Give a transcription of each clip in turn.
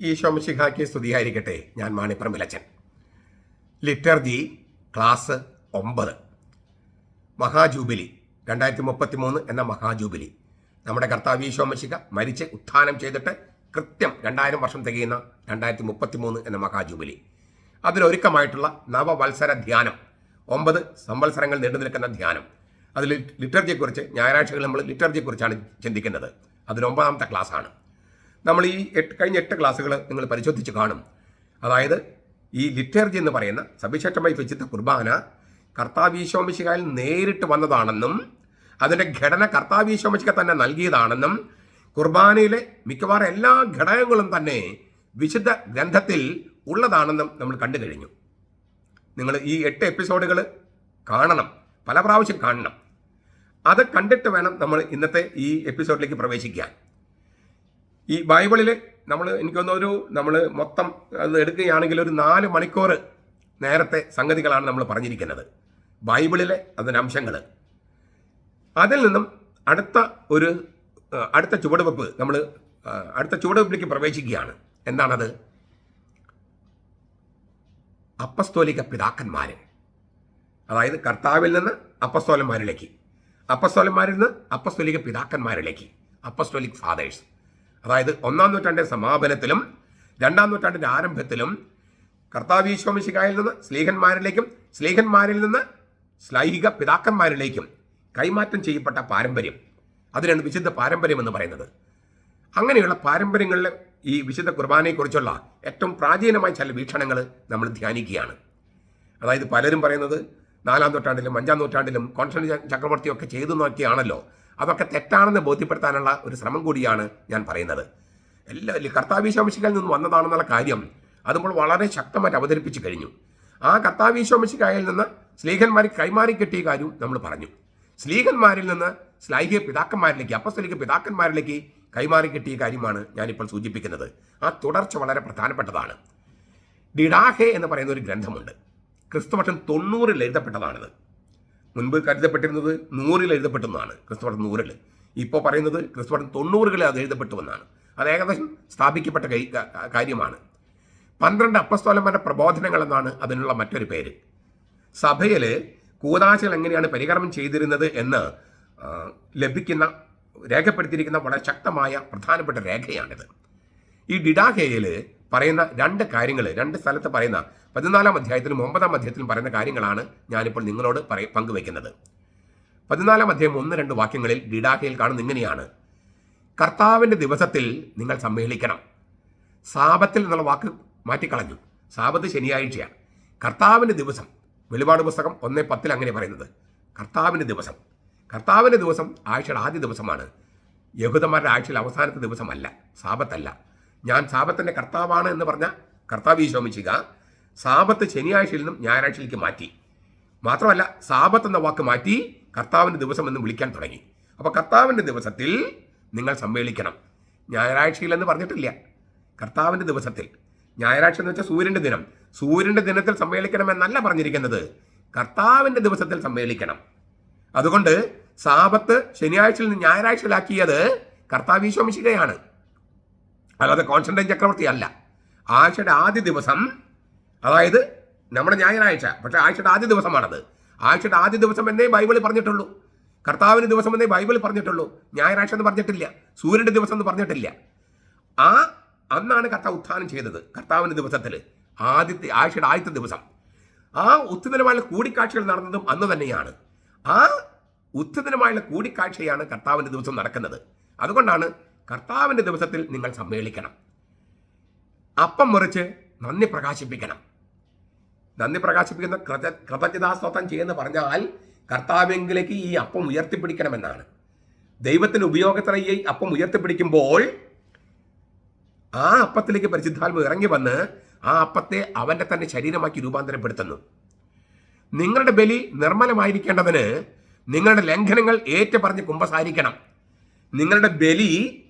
ഈ ശോമശിഖാക്ക് സ്തുതിയായിരിക്കട്ടെ. ഞാൻ മാണിപ്പറമ്പിലച്ചൻ. ലിറ്റർജി ക്ലാസ് ഒമ്പത്. മഹാജൂബിലി രണ്ടായിരത്തി മുപ്പത്തി മൂന്ന് എന്ന മഹാജൂബിലി. നമ്മുടെ കർത്താവ് ഈശോമശിഖ മരിച്ച് ഉത്ഥാനം ചെയ്തിട്ട് കൃത്യം രണ്ടായിരം വർഷം തികയുന്ന രണ്ടായിരത്തി മുപ്പത്തി മൂന്ന് എന്ന മഹാജൂബിലി. അതിലൊരുക്കമായിട്ടുള്ള നവവത്സര ധ്യാനം ഒമ്പത് സംവത്സരങ്ങൾ നീണ്ടു നിൽക്കുന്ന ധ്യാനം. അതിൽ ലിറ്റർജിയെക്കുറിച്ച് ഞായറാഴ്ചകൾ നമ്മൾ ലിറ്റർജിയെക്കുറിച്ചാണ് ചിന്തിക്കുന്നത്. അതിൽ ഒമ്പതാമത്തെ ക്ലാസ്സാണ്. നമ്മൾ ഈ എട്ട് കഴിഞ്ഞ എട്ട് ക്ലാസ്സുകൾ നിങ്ങൾ പരിശോധിച്ച് കാണും. അതായത് ഈ ലിറ്റർജി എന്ന് പറയുന്ന സവിശേഷമായി വെച്ചിത്ത കുർബാന കർത്താവീശോമിശികായിൽ നേരിട്ട് വന്നതാണെന്നും അതിന്റെ ഘടന കർത്താവീശോമിശിക തന്നെ നൽകിയതാണെന്നും കുർബാനയിലെ മിക്കവാറും എല്ലാ ഘടകങ്ങളും തന്നെ വിശുദ്ധ ഗ്രന്ഥത്തിൽ ഉള്ളതാണെന്നും നമ്മൾ കണ്ടു കഴിഞ്ഞു. നിങ്ങൾ ഈ എട്ട് എപ്പിസോഡുകൾ കാണണം പല പ്രാവശ്യം കാണണം. അത് കണ്ടിട്ട് വേണം നമ്മൾ ഇന്നത്തെ ഈ എപ്പിസോഡിലേക്ക് പ്രവേശിക്കാൻ. ഈ ബൈബിളിൽ നമ്മൾ എനിക്കൊന്നൊരു നമ്മൾ മൊത്തം അത് എടുക്കുകയാണെങ്കിൽ ഒരു നാല് മണിക്കൂർ നേരത്തെ സംഗതികളാണ് നമ്മൾ പറഞ്ഞിരിക്കുന്നത്. ബൈബിളിലെ അതിന്റെ അംശങ്ങൾ അതിൽ നിന്നും അടുത്ത ഒരു അടുത്ത ചുവടുവെപ്പ് നമ്മൾ അടുത്ത ചുവടുവെപ്പിലേക്ക് പ്രവേശിക്കുകയാണ്. എന്താണത്? അപ്പസ്തോലിക പിതാക്കന്മാർ അതായത് കർത്താവിൽ നിന്ന് അപ്പസ്തോലന്മാരിലേക്ക്. അപ്പസ്തോലന്മാരിൽ നിന്ന് അപ്പസ്തോലിക പിതാക്കന്മാരിലേക്ക്. Apostolic fathers. അതായത് ഒന്നാം നൂറ്റാണ്ടിന്റെ സമാപനത്തിലും രണ്ടാം നൂറ്റാണ്ടിന്റെ ആരംഭത്തിലും കർത്താവീശ്വമിശികായിൽ നിന്ന് സ്ലീഹന്മാരിലേക്കും സ്ലീഹന്മാരിൽ നിന്ന് സ്ലൈഹിക പിതാക്കന്മാരിലേക്കും കൈമാറ്റം ചെയ്യപ്പെട്ട പാരമ്പര്യം. അതിനാണ് വിശുദ്ധ പാരമ്പര്യം എന്ന് പറയുന്നത്. അങ്ങനെയുള്ള പാരമ്പര്യങ്ങളിൽ ഈ വിശുദ്ധ കുർബാനയെക്കുറിച്ചുള്ള ഏറ്റവും പ്രാചീനമായ ചില വീക്ഷണങ്ങൾ നമ്മൾ ധ്യാനിക്കുകയാണ്. അതായത് പലരും പറയുന്നത് നാലാം നൂറ്റാണ്ടിലും അഞ്ചാം നൂറ്റാണ്ടിലും കോൺസ്റ്റന്റ് ചക്രവർത്തിയൊക്കെ ചെയ്തു നോക്കിയാണല്ലോ. അതൊക്കെ തെറ്റാണെന്ന് ബോധ്യപ്പെടുത്താനുള്ള ഒരു ശ്രമം കൂടിയാണ് ഞാൻ പറയുന്നത്. എല്ലാ കർത്താവീശോമിശികളിൽ നിന്ന് വന്നതാണെന്നുള്ള കാര്യം അത് നമ്മൾ വളരെ ശക്തമായിട്ട് അവതരിപ്പിച്ച് കഴിഞ്ഞു. ആ കർത്താവീശോമിശിക്കായിൽ നിന്ന് സ്ലീഹന്മാർ കൈമാറി കിട്ടിയ കാര്യം നമ്മൾ പറഞ്ഞു. സ്ലീഹന്മാരിൽ നിന്ന് സ്ലൈഹിക പിതാക്കന്മാരിലേക്ക് അപ്പസ്തലിക പിതാക്കന്മാരിലേക്ക് കൈമാറി കിട്ടിയ കാര്യമാണ് ഞാനിപ്പോൾ സൂചിപ്പിക്കുന്നത്. ആ തുടർച്ച വളരെ പ്രധാനപ്പെട്ടതാണ്. ഡിഡാഹെ എന്ന് പറയുന്ന ഒരു ഗ്രന്ഥമുണ്ട്. ക്രിസ്തുവർഷം തൊണ്ണൂറിൽ എഴുതപ്പെട്ടതാണിത്. മുൻപ് കരുതപ്പെട്ടിരുന്നത് നൂറിൽ എഴുതപ്പെട്ടെന്നാണ് ക്രിസ്തുവർഷം നൂറിൽ. ഇപ്പോൾ പറയുന്നത് ക്രിസ്തുവർഷം തൊണ്ണൂറുകളിൽ അത് എഴുതപ്പെട്ടുവെന്നാണ്. അത് ഏകദേശം സ്ഥാപിക്കപ്പെട്ട കൈ- കാര്യമാണ്. പന്ത്രണ്ട് അപ്പസ്തോലന്മാരുടെ പ്രബോധനങ്ങൾ എന്നാണ് അതിനുള്ള മറ്റൊരു പേര്. സഭയിൽ കൂതാശകൾ എങ്ങനെയാണ് പരികർമ്മം ചെയ്തിരുന്നത് എന്ന് ലഭിക്കുന്ന രേഖപ്പെടുത്തിയിരിക്കുന്ന വളരെ ശക്തമായ പ്രധാനപ്പെട്ട രേഖയാണിത്. ഈ ഡിഡാഹേയിൽ പറയുന്ന രണ്ട് കാര്യങ്ങൾ രണ്ട് സ്ഥലത്ത് പറയുന്ന പതിനാലാം അധ്യായത്തിലും ഒമ്പതാം അധ്യായത്തിലും പറയുന്ന കാര്യങ്ങളാണ് ഞാനിപ്പോൾ നിങ്ങളോട് പറയ പങ്കുവയ്ക്കുന്നത് പതിനാലാം അധ്യായം ഒന്ന് രണ്ട് വാക്യങ്ങളിൽ ഡിഡാഹയിൽ കാണുന്ന ഇങ്ങനെയാണ്. കർത്താവിന്റെ ദിവസത്തിൽ നിങ്ങൾ സമ്മേളിക്കണം. സാപത്തിൽ എന്നുള്ള വാക്ക് മാറ്റിക്കളഞ്ഞു. സാപത്ത് ശനിയാഴ്ചയാണ്. കർത്താവിന്റെ ദിവസം. വെളിപാട് പുസ്തകം ഒന്നേ പത്തിൽ അങ്ങനെ പറയുന്നത്. കർത്താവിന്റെ ദിവസം. കർത്താവിന്റെ ദിവസം ആഴ്ചയുടെ ആദ്യ ദിവസമാണ്. യഹൂദന്മാരുടെ ആഴ്ചയിൽ അവസാനത്തെ ദിവസമല്ല. സാപത്തല്ല ഞാൻ സാപത്തിന്റെ കർത്താവാണ് എന്ന് പറഞ്ഞ കർത്താവ് ഈശോമിച്ചിക സാപത്ത് ശനിയാഴ്ചയിൽ നിന്നും ഞായറാഴ്ചയിലേക്ക് മാറ്റി. മാത്രമല്ല സാപത്ത് എന്ന വാക്ക് മാറ്റി കർത്താവിന്റെ ദിവസം എന്ന് വിളിക്കാൻ തുടങ്ങി. അപ്പോൾ കർത്താവിന്റെ ദിവസത്തിൽ നിങ്ങൾ സമ്മേളിക്കണം. ഞായറാഴ്ചയിൽ എന്ന് പറഞ്ഞിട്ടില്ല. കർത്താവിന്റെ ദിവസത്തിൽ. ഞായറാഴ്ച എന്ന് വെച്ചാൽ സൂര്യന്റെ ദിനം. സൂര്യന്റെ ദിനത്തിൽ സമ്മേളിക്കണം എന്നല്ല പറഞ്ഞിരിക്കുന്നത്. കർത്താവിന്റെ ദിവസത്തിൽ സമ്മേളിക്കണം. അതുകൊണ്ട് സാപത്ത് ശനിയാഴ്ചയിൽ നിന്ന് ഞായറാഴ്ചയിലാക്കിയത് കർത്താവീശോമിശികയാണ് അല്ലാതെ കോൺസ്റ്റന്റൈൻ ചക്രവർത്തി അല്ല. ആഴ്ചയുടെ ആദ്യ ദിവസം അതായത് നമ്മുടെ ഞായറാഴ്ച പക്ഷേ ആഴ്ചയുടെ ആദ്യ ദിവസമാണത്. ആഴ്ചയുടെ ആദ്യ ദിവസം എന്നേ ബൈബിളിൽ പറഞ്ഞിട്ടുള്ളൂ. കർത്താവിന് ദിവസം എന്നേ ബൈബിളിൽ പറഞ്ഞിട്ടുള്ളൂ. ഞായറാഴ്ച എന്ന് പറഞ്ഞിട്ടില്ല. സൂര്യന്റെ ദിവസം എന്ന് പറഞ്ഞിട്ടില്ല. ആ അന്നാണ് കർത്താവ് ഉത്ഥാനം ചെയ്തത് കർത്താവിന്റെ ദിവസത്തിൽ. ആദ്യത്തെ ആഴ്ചയുടെ ആദ്യത്തെ ദിവസം. ആ ഉത്തരമായുള്ള കൂടിക്കാഴ്ചകൾ നടന്നതും അന്ന് തന്നെയാണ്. ആ ഉത്തരമായുള്ള കൂടിക്കാഴ്ചയാണ് കർത്താവിന്റെ ദിവസം നടക്കുന്നത്. അതുകൊണ്ടാണ് കർത്താവിന്റെ ദിവസത്തിൽ നിങ്ങൾ സമ്മേളിക്കണം. അപ്പം മുറിച്ച് നന്ദി പ്രകാശിപ്പിക്കണം. നന്ദി പ്രകാശിപ്പിക്കുന്ന കൃത കൃതജ്ഞതാസ്തോത്രം ചെയ്യുന്ന പറഞ്ഞാൽ കർത്താവെങ്കിലേക്ക് ഈ അപ്പം ഉയർത്തിപ്പിടിക്കണമെന്നാണ്. ദൈവത്തിന് ഉപയോഗത്തിന് ഈ അപ്പം ഉയർത്തിപ്പിടിക്കുമ്പോൾ ആ അപ്പത്തിലേക്ക് പരിശുദ്ധാത്മ ഇറങ്ങി വന്ന് ആ അപ്പത്തെ അവന്റെ തന്നെ ശരീരമാക്കി രൂപാന്തരപ്പെടുത്തുന്നു. നിങ്ങളുടെ ബലി നിർമ്മലമായിരിക്കേണ്ടതിന് നിങ്ങളുടെ ലംഘനങ്ങൾ ഏറ്റു പറഞ്ഞ് കുമ്പസാരിക്കണം. നിങ്ങളുടെ ബലി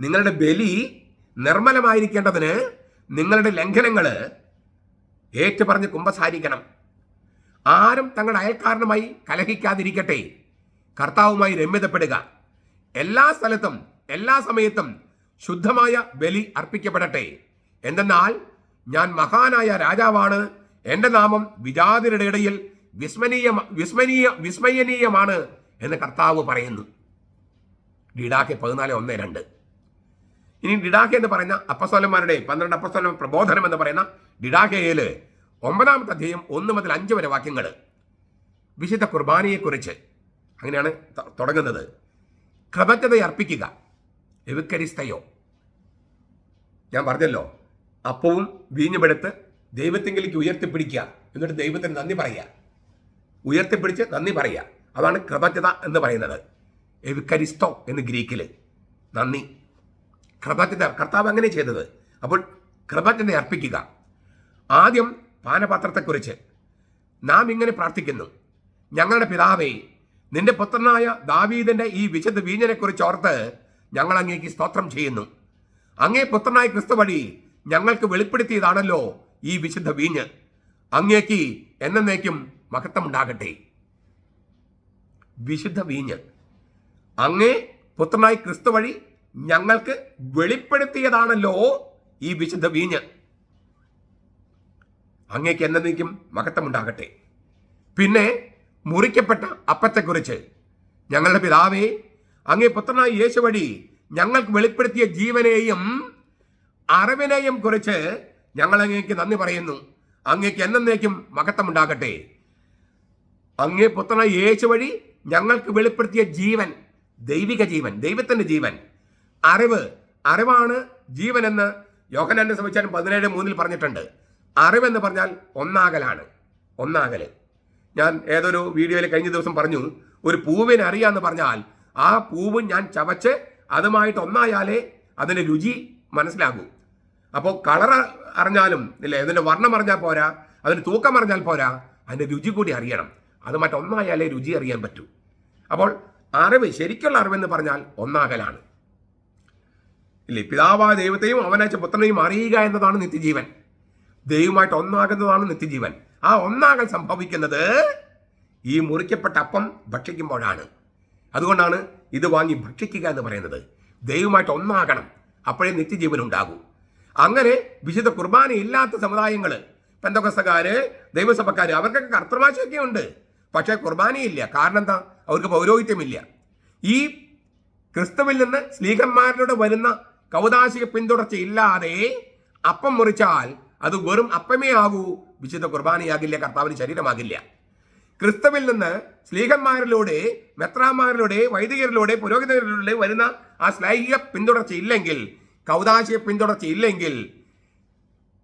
നിങ്ങളുടെ ബലി നിർമ്മലമായിരിക്കേണ്ടതിന് നിങ്ങളുടെ ലംഘനങ്ങൾ ഏറ്റുപറഞ്ഞ് കുമ്പസാരിക്കണം. ആരും തങ്ങളുടെ അയൽക്കാരനുമായി കലഹിക്കാതിരിക്കട്ടെ. കർത്താവുമായി രമ്യതപ്പെടുക. എല്ലാ സ്ഥലത്തും എല്ലാ സമയത്തും ശുദ്ധമായ ബലി അർപ്പിക്കപ്പെടട്ടെ. എന്തെന്നാൽ ഞാൻ മഹാനായ രാജാവാണ്. എന്റെ നാമം വിജാതിരുടെ ഇടയിൽ വിസ്മനീയ വിസ്മനീയ വിസ്മയനീയമാണ് എന്ന് കർത്താവ് പറയുന്നു. ഡിഡാക്കെ പതിനാല് ഒന്ന് രണ്ട്. ഇനി ഡിഡാക്കെ എന്ന് പറയുന്ന അപ്പസ്വലന്മാരുടെ പന്ത്രണ്ട് അപ്പസ്വലം പ്രബോധനം എന്ന് പറയുന്ന ഡിഡാക്കയിൽ ഒമ്പതാമത്തെ അധ്യായം ഒന്ന് മുതൽ അഞ്ച് വരെ വാക്യങ്ങൾ വിശുദ്ധ കുർബാനയെക്കുറിച്ച് അങ്ങനെയാണ് തുടങ്ങുന്നത്. കൃതജ്ഞത അർപ്പിക്കുക. എവിക്കരിസ്തയോ ഞാൻ പറഞ്ഞല്ലോ. അപ്പവും വീഞ്ഞുമെടുത്ത് ദൈവത്തെങ്കിലേക്ക് ഉയർത്തിപ്പിടിക്കുക. എന്നിട്ട് ദൈവത്തിന് നന്ദി പറയുക. ഉയർത്തിപ്പിടിച്ച് നന്ദി പറയുക. അതാണ് കൃതജ്ഞത എന്ന് പറയുന്നത്. എവിക്കരിസ്തോ എന്ന് ഗ്രീക്കിൽ നന്ദി. കൃതജ്ഞത കർത്താവ് അങ്ങനെ ചെയ്തത്. അപ്പോൾ കൃപത്തിനെ അർപ്പിക്കുക. ആദ്യം പാനപാത്രത്തെക്കുറിച്ച് നാം ഇങ്ങനെ പ്രാർത്ഥിക്കുന്നു. ഞങ്ങളുടെ പിതാവേ നിന്റെ പുത്രനായ ദാവീദിന്റെ ഈ വിശുദ്ധ വീഞ്ഞനെക്കുറിച്ച് ഓർത്ത് ഞങ്ങൾ അങ്ങേക്ക് സ്തോത്രം ചെയ്യുന്നു. അങ്ങേ പുത്രനായ ക്രിസ്തു വഴി ഞങ്ങൾക്ക് വെളിപ്പെടുത്തിയതാണല്ലോ ഈ വിശുദ്ധ വീഞ്ഞ്. അങ്ങേക്ക് എന്നേക്കും മഹത്വമുണ്ടാകട്ടെ. വിശുദ്ധ വീഞ്ഞ്. അങ്ങേ പുത്രനായി ക്രിസ്തു വഴി ഞങ്ങൾക്ക് വെളിപ്പെടുത്തിയതാണല്ലോ ഈ വിശുദ്ധ വീഞ്ഞ്. അങ്ങേക്ക് എന്നേക്കും മഹത്വമുണ്ടാകട്ടെ. പിന്നെ മുറിക്കപ്പെട്ട അപ്പത്തെക്കുറിച്ച്. ഞങ്ങളുടെ പിതാവേ അങ്ങേ പുത്രനായ യേശു വഴി ഞങ്ങൾക്ക് വെളിപ്പെടുത്തിയ ജീവനെയും അറിവിനെയും കുറിച്ച് ഞങ്ങൾ അങ്ങേക്ക് നന്ദി പറയുന്നു. അങ്ങേക്ക് എന്നേക്കും മഹത്വമുണ്ടാകട്ടെ. അങ്ങേ പുത്രനായ യേശു വഴി ഞങ്ങൾക്ക് വെളിപ്പെടുത്തിയ ജീവൻ ദൈവിക ജീവൻ ദൈവത്തിന്റെ ജീവൻ. അറിവ് അറിവാണ് ജീവൻ എന്ന് യോഹനാന്റെ സംബന്ധിച്ചാലും പതിനേഴ് മൂന്നിൽ പറഞ്ഞിട്ടുണ്ട്. അറിവെന്ന് പറഞ്ഞാൽ ഒന്നാകലാണ്. ഒന്നാകൽ. ഞാൻ ഏതൊരു വീഡിയോയിൽ കഴിഞ്ഞ ദിവസം പറഞ്ഞു ഒരു പൂവിനെ അറിയാന്ന് പറഞ്ഞാൽ ആ പൂവ് ഞാൻ ചവച്ച് അതുമായിട്ട് ഒന്നായാലേ അതിന്റെ രുചി മനസ്സിലാകൂ. അപ്പോൾ കളർ അറിഞ്ഞാലും ഇല്ല അതിന്റെ വർണം അറിഞ്ഞാൽ പോരാ അതിന് തൂക്കം അറിഞ്ഞാൽ പോരാ അതിന്റെ രുചി കൂടി അറിയണം. അത് മറ്റൊന്നായാലേ രുചി അറിയാൻ പറ്റൂ. അപ്പോൾ അറിവ് ശരിക്കുള്ള അറിവെന്ന് പറഞ്ഞാൽ ഒന്നാകലാണ്. ഇല്ലേ? പിതാവായ ദൈവത്തെയും അവനയച്ച പുത്രനെയും അറിയുക എന്നതാണ് നിത്യജീവൻ. ദൈവമായിട്ട് ഒന്നാകുന്നതാണ് നിത്യജീവൻ. ആ ഒന്നാകൽ സംഭവിക്കുന്നത് ഈ മുറിക്കപ്പെട്ട അപ്പം ഭക്ഷിക്കുമ്പോഴാണ്. അതുകൊണ്ടാണ് ഇത് വാങ്ങി ഭക്ഷിക്കുക എന്ന് പറയുന്നത്. ദൈവമായിട്ട് ഒന്നാകണം. അപ്പോഴേ നിത്യജീവൻ ഉണ്ടാകൂ. അങ്ങനെ വിശുദ്ധ കുർബാന ഇല്ലാത്ത സമുദായങ്ങൾ പെന്തകസ്തക്കാർ ദൈവസഭക്കാര് അവർക്കൊക്കെ കർത്തൃഭാഷയൊക്കെ ഉണ്ട്. പക്ഷേ കുർബാനയില്ല. കാരണം എന്താ അവർക്ക് പൗരോഹിത്യമില്ല. ഈ ക്രിസ്തുവിൽ നിന്ന് സ്ലീഹന്മാരിലൂടെ വരുന്ന കൗതാശിക പിന്തുടർച്ച ഇല്ലാതെ അപ്പം മുറിച്ചാൽ അത് വെറും അപ്പമേ ആകൂ. വിശുദ്ധ കുർബാനയാകില്ല കർത്താവിന് ശരീരമാകില്ല. ക്രിസ്തുവിൽ നിന്ന് സ്ലീഹന്മാരിലൂടെ മെത്രാന്മാരിലൂടെ വൈദികരിലൂടെ പുരോഹിതരിലൂടെ വരുന്ന ആ സ്ലൈഹിക പിന്തുടർച്ച ഇല്ലെങ്കിൽ കൗതാശിക പിന്തുടർച്ച ഇല്ലെങ്കിൽ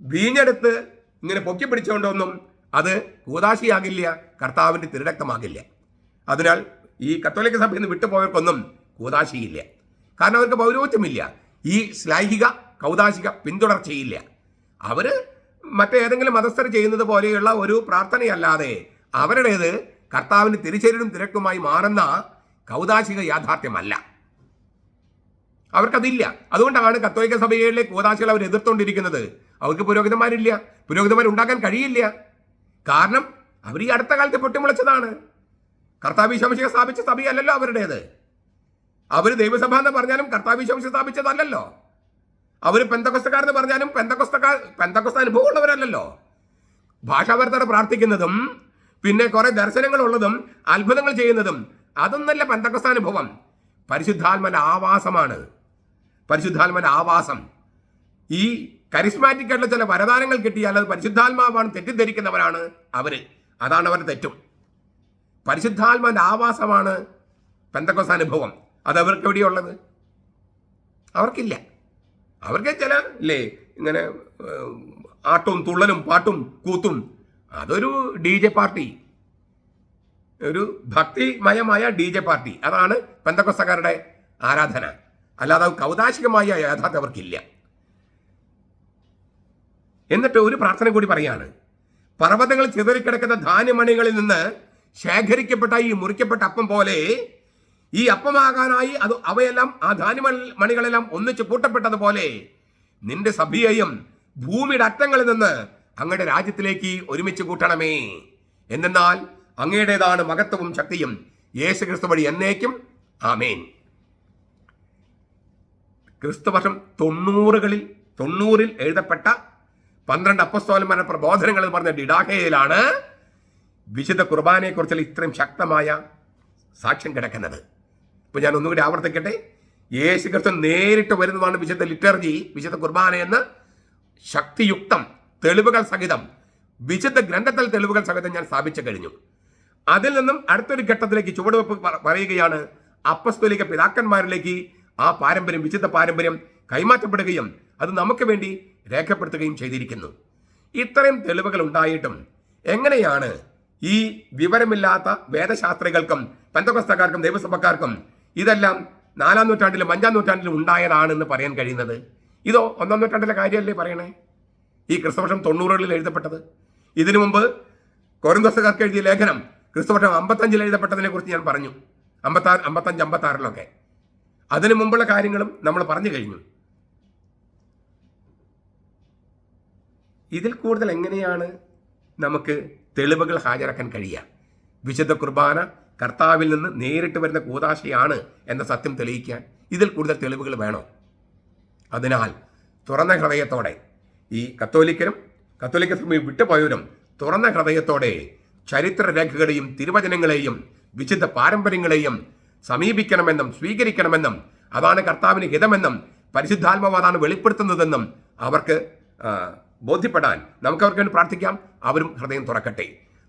വീഞ്ഞെടുത്ത് ഇങ്ങനെ പൊക്കി പിടിച്ചുകൊണ്ടൊന്നും അത് കൂതാശിയാകില്ല കർത്താവിന്റെ തിരുരക്തമാകില്ല. അതിനാൽ ഈ കത്തോലിക്ക സഭയിൽ നിന്ന് വിട്ടുപോയവർക്കൊന്നും കൂതാശിയില്ല. കാരണം അവർക്ക് പൗരോഹിത്യമില്ല. ഈ ശ്ലൈഹിക കൗതാശിക പിന്തുടർച്ചയില്ല. അവർ മറ്റേതെങ്കിലും മതസ്ഥർ ചെയ്യുന്നത് പോലെയുള്ള ഒരു പ്രാർത്ഥനയല്ലാതെ അവരുടേത് കർത്താവിന് തിരിച്ചരിലും തിരക്കുമായി മാറുന്ന കൗതാശിക യാഥാർത്ഥ്യമല്ല. അവർക്കതില്ല. അതുകൊണ്ടാണ് കത്തോലിക്ക സഭയിലെ കൂതാശികൾ അവർ എതിർത്തുകൊണ്ടിരിക്കുന്നത് അവർക്ക് പുരോഹിതന്മാരില്ല. പുരോഹിതന്മാർ ഉണ്ടാക്കാൻ കഴിയില്ല. കാരണം അവർ ഈ അടുത്ത കാലത്ത് പൊട്ടിമുളച്ചതാണ്. കർത്താവ് ശമശിക സ്ഥാപിച്ച സഭയല്ലല്ലോ അവരുടേത്. അവർ ദൈവസഭ എന്ന് പറഞ്ഞാലും കർത്താവ് ശംശിക സ്ഥാപിച്ചതല്ലല്ലോ. അവർ പെന്തക്കൊസ്തക്കാരെന്ന് പറഞ്ഞാലും പെന്തക്കൊസ്തക്കാർ പെന്തക്കൊസ്ത അനുഭവമുള്ളവരല്ലല്ലോ. ഭാഷാവർത്തന പ്രാർത്ഥിക്കുന്നതും പിന്നെ കുറെ ദർശനങ്ങൾ ഉള്ളതും അത്ഭുതങ്ങൾ ചെയ്യുന്നതും അതൊന്നല്ല പെന്തക്കൊസ്ത അനുഭവം. പരിശുദ്ധാത്മന്റെ ആവാസമാണ്. പരിശുദ്ധാത്മന്റെ ആവാസം. ഈ കരിസ്മാറ്റിക് ആയിട്ടുള്ള ചില വരദാനങ്ങൾ കിട്ടിയാൽ അത് പരിശുദ്ധാത്മാവാണ് തെറ്റിദ്ധരിക്കുന്നവരാണ് അവർ. അതാണ് അവരുടെ തെറ്റും. പരിശുദ്ധാത്മാന്റെ ആവാസമാണ് പെന്തക്കൊസ്ത അനുഭവം അത് അവർക്ക് എവിടെയുള്ളത് അവർക്കില്ല. അവർക്ക് ചില ഇല്ലേ ഇങ്ങനെ ആട്ടും തുള്ളലും പാട്ടും കൂത്തും അതൊരു ഡി ജെ പാർട്ടി. ഒരു ഭക്തിമയമായ ഡി ജെ പാർട്ടി. അതാണ് പെന്തക്കൊസ്തക്കാരുടെ ആരാധന. അല്ലാതെ കൗതാശികമായ യാഥാർത്ഥ്യം അവർക്കില്ല. എന്നിട്ട് ഒരു പ്രാർത്ഥന കൂടി പറയാണ്. പർവതങ്ങൾ ചിതറിക്കിടക്കുന്ന ധാന്യമണികളിൽ നിന്ന് ശേഖരിക്കപ്പെട്ട ഈ മുറിക്കപ്പെട്ട അപ്പം പോലെ ഈ അപ്പമാകാനായി അത് അവയെല്ലാം ആ ധാന്യമണി മണികളെല്ലാം ഒന്നിച്ച് കൂട്ടപ്പെട്ടതുപോലെ നിന്റെ സഭയെയും ഭൂമിയുടെ അറ്റങ്ങളിൽ നിന്ന് അങ്ങയുടെ രാജ്യത്തിലേക്ക് ഒരുമിച്ച് കൂട്ടണമേ. എന്തെന്നാൽ അങ്ങയുടേതാണ് മഹത്വവും ശക്തിയും യേശു ക്രിസ്തു വഴി എന്നേക്കും. ആമേൻ. ക്രിസ്തുവർഷം തൊണ്ണൂറുകളിൽ തൊണ്ണൂറിൽ എഴുതപ്പെട്ട പന്ത്രണ്ട് അപ്പസ്തോലന്മാരുടെ പ്രബോധനങ്ങൾ എന്ന് പറഞ്ഞ ഡിഡാഹയിലാണ് വിശുദ്ധ കുർബാനയെക്കുറിച്ചുള്ള ഇത്രയും ശക്തമായ സാക്ഷ്യം കിടക്കുന്നത്. ഇപ്പൊ ഞാൻ ഒന്നുകൂടി ആവർത്തിക്കട്ടെ. യേശു ക്രിസ്തു നേരിട്ട് വരുന്നതാണ് വിശുദ്ധ ലിറ്റർജി വിശുദ്ധ കുർബാന എന്ന് ശക്തിയുക്തം തെളിവുകൾ സഹിതം വിശുദ്ധ ഗ്രന്ഥത്തിൽ തെളിവുകൾ സഹിതം ഞാൻ സ്ഥാപിച്ചു കഴിഞ്ഞു. അതിൽ നിന്നും അടുത്തൊരു ഘട്ടത്തിലേക്ക് ചുവടുവെപ്പ് പറയുകയാണ് അപ്പസ്തോലിക പിതാക്കന്മാരിലേക്ക് ആ പാരമ്പര്യം വിശുദ്ധ പാരമ്പര്യം കൈമാറ്റപ്പെടുകയും അത് നമുക്ക് വേണ്ടി രേഖപ്പെടുത്തുകയും ചെയ്തിരിക്കുന്നു. ഇത്രയും തെളിവുകൾ ഉണ്ടായിട്ടും എങ്ങനെയാണ് ഈ വിവരമില്ലാത്ത വേദശാസ്ത്രികൾക്കും പന്തകസ്ഥക്കാർക്കും ദൈവസഭക്കാർക്കും ഇതെല്ലാം നാലാം നൂറ്റാണ്ടിലും അഞ്ചാം നൂറ്റാണ്ടിലും ഉണ്ടായതാണെന്ന് പറയാൻ കഴിയുന്നത്? ഇതോ ഒന്നാം നൂറ്റാണ്ടിലെ കാര്യമല്ലേ പറയണേ? ഈ ക്രിസ്തുവർഷം തൊണ്ണൂറുകളിൽ എഴുതപ്പെട്ടത്. ഇതിനു മുമ്പ് കോരിന്തോസുകാർക്ക് എഴുതിയ ലേഖനം ക്രിസ്തുവർഷം അമ്പത്തഞ്ചിൽ എഴുതപ്പെട്ടതിനെ കുറിച്ച് ഞാൻ പറഞ്ഞു. അമ്പത്താറ് അമ്പത്തഞ്ച് അമ്പത്താറിലൊക്കെ. അതിനു മുമ്പുള്ള കാര്യങ്ങളും നമ്മൾ പറഞ്ഞു കഴിഞ്ഞു. ഇതിൽ കൂടുതൽ എങ്ങനെയാണ് നമുക്ക് തെളിവുകൾ ഹാജരാക്കാൻ കഴിയുക? വിശുദ്ധ കുർബാന കർത്താവിൽ നിന്ന് നേരിട്ട് വരുന്ന കൂതാശയാണ് എന്ന സത്യം തെളിയിക്കാൻ ഇതിൽ കൂടുതൽ തെളിവുകൾ വേണോ? അതിനാൽ തുറന്ന ഹൃദയത്തോടെ ഈ കത്തോലിക്കരും കത്തോലിക്ക സഭയും വിട്ടുപോയവരും തുറന്ന ഹൃദയത്തോടെ ചരിത്രരേഖകളെയും തിരുവചനങ്ങളെയും വിശുദ്ധ പാരമ്പര്യങ്ങളെയും സമീപിക്കണമെന്നും സ്വീകരിക്കണമെന്നും അതാണ് കർത്താവിന് ഹിതമെന്നും പരിശുദ്ധാത്മാവ് അതാണ് വെളിപ്പെടുത്തുന്നതെന്നും അവർക്ക് ബോധ്യപ്പെടാൻ നമുക്ക് അവർക്ക് വേണ്ടി പ്രാർത്ഥിക്കാം. അവരും ഹൃദയം തുറക്കട്ടെ.